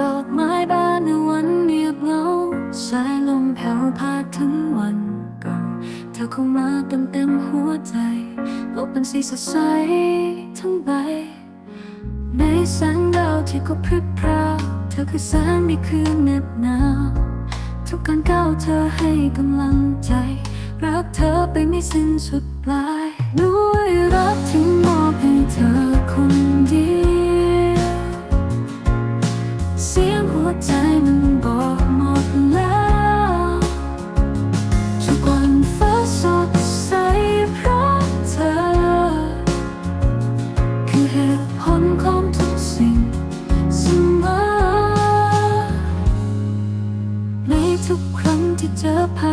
ดอกไม้บานในวันเงียบเหงาสายลมแผ่วพาถึงวันเก่าเธอเข้ามาเต็มเต็มหัวใจโลกเป็นสีสดใสทั้งใบ ในแสงดาวที่ก็พริบพราวเธอคือแสงในคืนเหน็บหนาวทุกการก้าวเธอให้กำลังใจ รักเธอไปไม่สิ้นสุดปลายด้วยรักที่มอบให้เธอ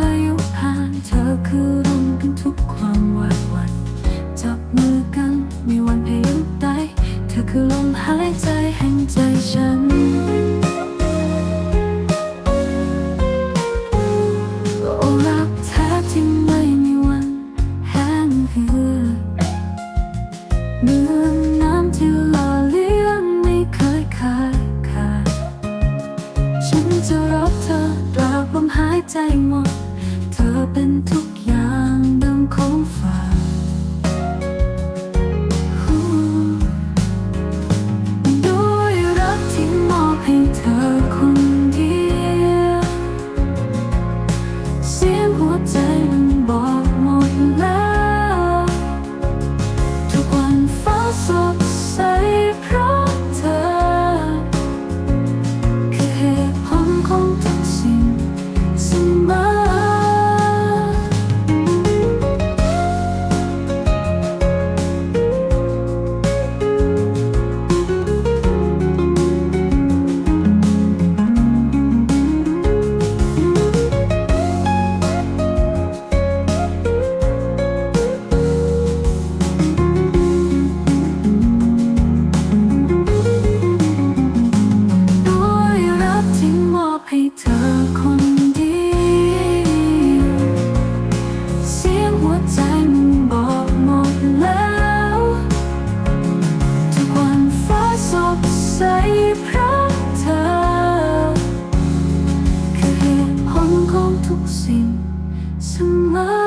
อายุผ่านเธอคือร่มกันทุกความหวาดหวั่นจับมือกันมีวันพายุใดเธอคือลมหายใจแห่งใจฉันโอ้รักแท้ที่ไม่มีวันแห้งเหือดเหมือนน้ำที่หล่อเลี้ยงไม่เคยขาดขาดฉันจะรักเธอตราบลมหายใจหมด ใจมันบอกหมดแล้ว ทุกวันฟ้าสด love